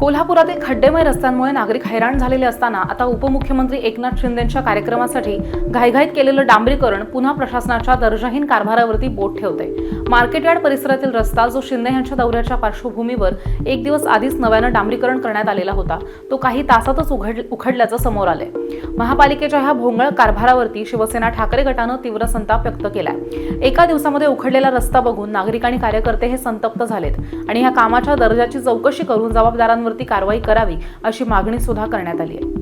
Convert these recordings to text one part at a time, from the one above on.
कोल्हापुरातील खड्डेमय रस्त्यांमुळे नागरिक हैराण झालेले असताना आता उपमुख्यमंत्री एकनाथ शिंदेच्या कार्यक्रमासाठी घाईघाईत केलेलं डांबरीकरण पुन्हा प्रशासनाच्या दर्जाहीन कारभारावरती बोट ठेवते. मार्केटयार्ड परिसरातील रस्ता जो शिंदे यांच्या दौऱ्याच्या पार्श्वभूमीवर एक दिवस आधीच नव्यानं डांबरीकरण करण्यात आलेला होता तो काही तासातच उघड उखडल्याचं समोर आलंय. महापालिकेच्या ह्या भोंगळ कारभारावरती शिवसेना ठाकरे गटानं तीव्र संताप व्यक्त केलाय. एका दिवसामध्ये उखडलेला रस्ता बघून नागरिक आणि कार्यकर्ते हे संतप्त झालेत आणि ह्या कामाच्या दर्जाची चौकशी करून जबाबदारांवरती कारवाई करावी अशी मागणी सुद्धा करण्यात आली आहे.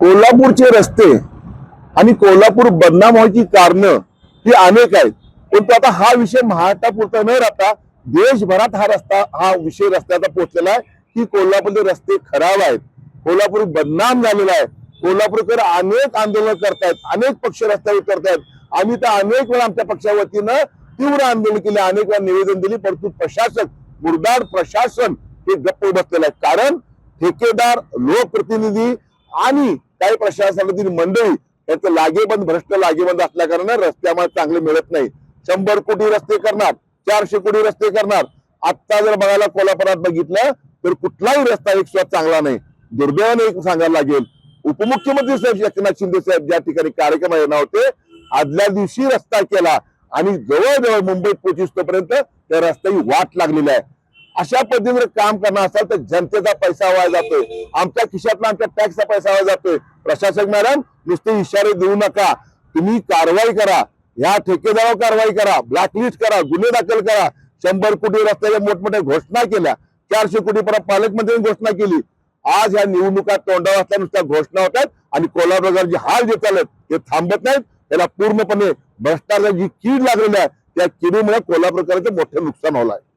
कोल्हापूरचे रस्ते आणि कोल्हापूर बदनाम व्हायची कारणं ही अनेक आहेत. परंतु आता हा विषय महाराष्ट्रापुरता न राहता देशभरात हा रस्ता हा विषय रस्त्याचा पोहोचलेला आहे. की कोल्हापूरचे रस्ते खराब आहेत. कोल्हापूर बदनाम झालेला आहे. कोल्हापूरकर अनेक आंदोलन करतायत अनेक पक्ष रस्त्यावर करतायत आम्ही तर अनेक वेळा आमच्या पक्षावतीनं वतीनं तीव्र आंदोलन केले अनेक वेळा निवेदन दिली परंतु प्रशासक मुरदार प्रशासन हे गप्प बसलेलं आहे कारण ठेकेदार लोकप्रतिनिधी आणि काही प्रशासनातील मंडळी याचं लागेबंद भ्रष्ट लागेबंद असल्या कारणाने रस्ते चांगले मिळत नाही शंभर कोटी रस्ते करणार चारशे कोटी रस्ते करणार. आता जर बघायला कोल्हापुरात बघितलं तर कुठलाही रस्ता एक सुद्धा चांगला नाही. दुर्दैवाने एक सांगायला लागेल उपमुख्यमंत्री साहेब एकनाथ शिंदे साहेब ज्या ठिकाणी कार्यक्रम येणार होते आदल्या दिवशी रस्ता केला आणि जवळजवळ मुंबईत पोहोचिस्तोपर्यंत त्या रस्त्याची वाट लागलेली आहे. अशा पद्धतीने काम करणार असाल तर जनतेचा पैसा वाया जातोय. आमच्या खिशातला आमच्या टॅक्सचा पैसा वाया जातोय. प्रशासक मॅडम नुसते इशारे देऊ नका. तुम्ही कारवाई करा. या ठेकेदारावर कारवाई करा. ब्लॅकलिस्ट करा. गुन्हे दाखल करा. शंभर कोटी रस्त्याच्या मोठमोठ्या घोषणा केल्या. चारशे कोटी परत पालकमंत्र्यांनी घोषणा केली. आज या निवडणुका तोंडावर असल्या नुसत्या घोषणा होतात आणि कोल्हापूर जे हाल जे चालत ते थांबत नाहीत. त्याला पूर्णपणे भ्रष्टाचाराची कीड लागलेली आहे. त्या किडीमुळे कोल्हापूरकरांचं मोठं नुकसान होलं आहे